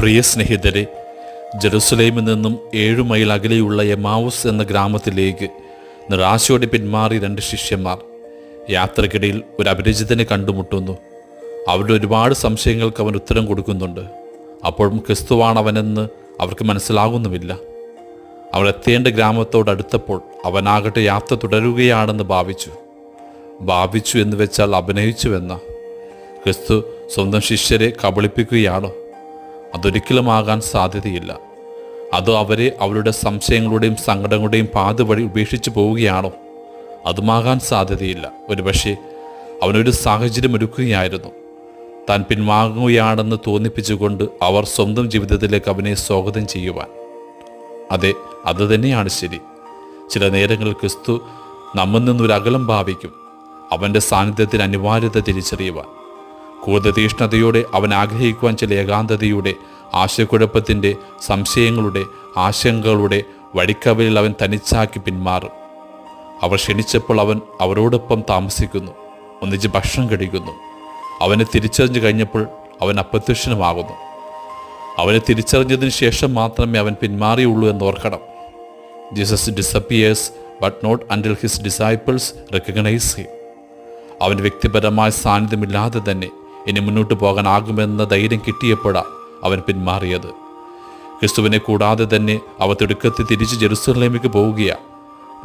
പ്രിയ സ്നേഹിതരെ ജെറുസലേമിൽ നിന്നും ഏഴു മൈൽ അകലെയുള്ള എമാവുസ് എന്ന ഗ്രാമത്തിലേക്ക് നിരാശയോടെ പിന്മാറി രണ്ട് ശിഷ്യന്മാർ യാത്രക്കിടയിൽ ഒരു അപരിചിതനെ കണ്ടുമുട്ടുന്നു. അവരുടെ ഒരുപാട് സംശയങ്ങൾക്ക് അവൻ ഉത്തരം കൊടുക്കുന്നുണ്ട്. അപ്പോഴും ക്രിസ്തുവാണ് അവനെന്ന് അവർക്ക് മനസ്സിലാകുന്നുമില്ല. അവൾ എത്തേണ്ട ഗ്രാമത്തോടടുത്തപ്പോൾ അവനാകട്ടെ യാത്ര തുടരുകയാണെന്ന് ഭാവിച്ചു. ഭാവിച്ചു എന്ന് വെച്ചാൽ അഭിനയിച്ചുവെന്ന ക്രിസ്തു സ്വന്തം ശിഷ്യരെ കബളിപ്പിക്കുകയാണോ? അതൊരിക്കലും ആകാൻ സാധ്യതയില്ല. അതോ അവരെ അവരുടെ സംശയങ്ങളുടെയും സങ്കടങ്ങളുടെയും പാത വഴി ഉപേക്ഷിച്ചു പോവുകയാണോ? അതുമാകാൻ സാധ്യതയില്ല. ഒരുപക്ഷെ അവനൊരു സാഹചര്യം ഒരുക്കുകയായിരുന്നു. താൻ പിൻവാങ്ങുകയാണെന്ന് തോന്നിപ്പിച്ചുകൊണ്ട് അവർ സ്വന്തം ജീവിതത്തിലേക്ക് അവനെ സ്വാഗതം ചെയ്യുവാൻ. അതെ അത് തന്നെയാണ് ശരി. ചില നേരങ്ങളിൽ ക്രിസ്തു നമ്മിൽ നിന്നൊരകലം ഭാവിക്കും. അവന്റെ സാന്നിധ്യത്തിന് അനിവാര്യത തിരിച്ചറിയുവാൻ. കൂടുതൽ തീഷ്ണതയോടെ അവൻ ആഗ്രഹിക്കുവാൻ ചില ഏകാന്തതയുടെ ആശയക്കുഴപ്പത്തിന്റെ സംശയങ്ങളുടെ ആശങ്കകളുടെ വഴിക്കവലിൽ അവൻ തനിച്ചാക്കി പിന്മാറും. അവർ ക്ഷണിച്ചപ്പോൾ അവൻ അവരോടൊപ്പം താമസിക്കുന്നു ഒന്നിച്ച് ഭക്ഷണം കഴിക്കുന്നു. അവനെ തിരിച്ചറിഞ്ഞു കഴിഞ്ഞപ്പോൾ അവൻ അപ്രത്യക്ഷനുമാകുന്നു. അവനെ തിരിച്ചറിഞ്ഞതിന് ശേഷം മാത്രമേ അവൻ പിന്മാറിയുള്ളൂ എന്ന് ഓർക്കണം. Jesus disappears but not until his disciples recognise him അവന്റെ വ്യക്തിപരമായ സാന്നിധ്യമില്ലാതെ തന്നെ ഇനി മുന്നോട്ട് പോകാനാകുമെന്ന ധൈര്യം കിട്ടിയപ്പോഴാണ് അവൻ പിന്മാറിയത്. ക്രിസ്തുവിനെ കൂടാതെ തന്നെ അവ തിടുക്കത്തിൽ തിരിച്ച് ജെറുസലേമിലേക്ക് പോവുകയാണ്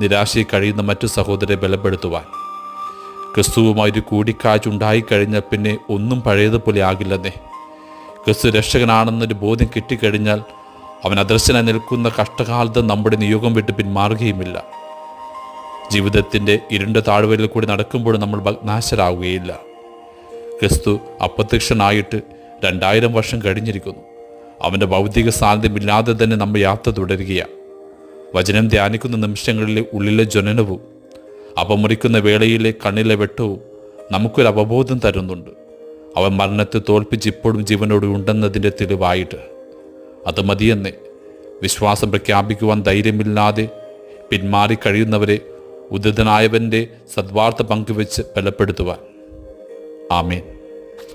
നിരാശയിൽ കഴിയുന്ന മറ്റു സഹോദരെ ബലപ്പെടുത്തുവാൻ. ക്രിസ്തുവുമായി ഒരു കൂടിക്കാഴ്ച ഉണ്ടായിക്കഴിഞ്ഞാൽ പിന്നെ ഒന്നും പഴയതുപോലെ ആകില്ലെന്നേ. ക്രിസ്തു രക്ഷകനാണെന്നൊരു ബോധ്യം കിട്ടിക്കഴിഞ്ഞാൽ അവൻ അദർശനായി നിൽക്കുന്ന കഷ്ടകാലത്ത് നമ്മുടെ നിയോഗം വിട്ട് പിന്മാറുകയുമില്ല. ജീവിതത്തിന്റെ ഇരുണ്ട താഴ്വരയിൽ കൂടി നടക്കുമ്പോൾ നമ്മൾ ഭഗ്നാശരാകുകയില്ല ക്രിസ്തു അപ്രത്യക്ഷനായിട്ട് രണ്ടായിരം വർഷം കഴിഞ്ഞിരിക്കുന്നു. അവന്റെ ഭൗതിക സാന്നിധ്യമില്ലാതെ തന്നെ നമ്മൾ യാത്ര തുടരുകയാണ്. വചനം ധ്യാനിക്കുന്ന നിമിഷങ്ങളിലെ ഉള്ളിലെ ജ്വനനവും അപമുറിക്കുന്ന വേളയിലെ കണ്ണിലെ വെട്ടവും നമുക്കൊരു അവബോധം തരുന്നുണ്ട്. അവൻ മരണത്തെ തോൽപ്പിച്ച് ഇപ്പോഴും ജീവനോട് ഉണ്ടെന്നതിന്റെ തെളിവായിട്ട്. അത് മതിയെന്നേ വിശ്വാസം പ്രഖ്യാപിക്കുവാൻ ധൈര്യമില്ലാതെ പിന്മാറി കഴിയുന്നവരെ ഉദിതനായവന്റെ സദ്വാർത്ത പങ്കുവെച്ച് ബലപ്പെടുത്തുവാൻ. ആമേൻ.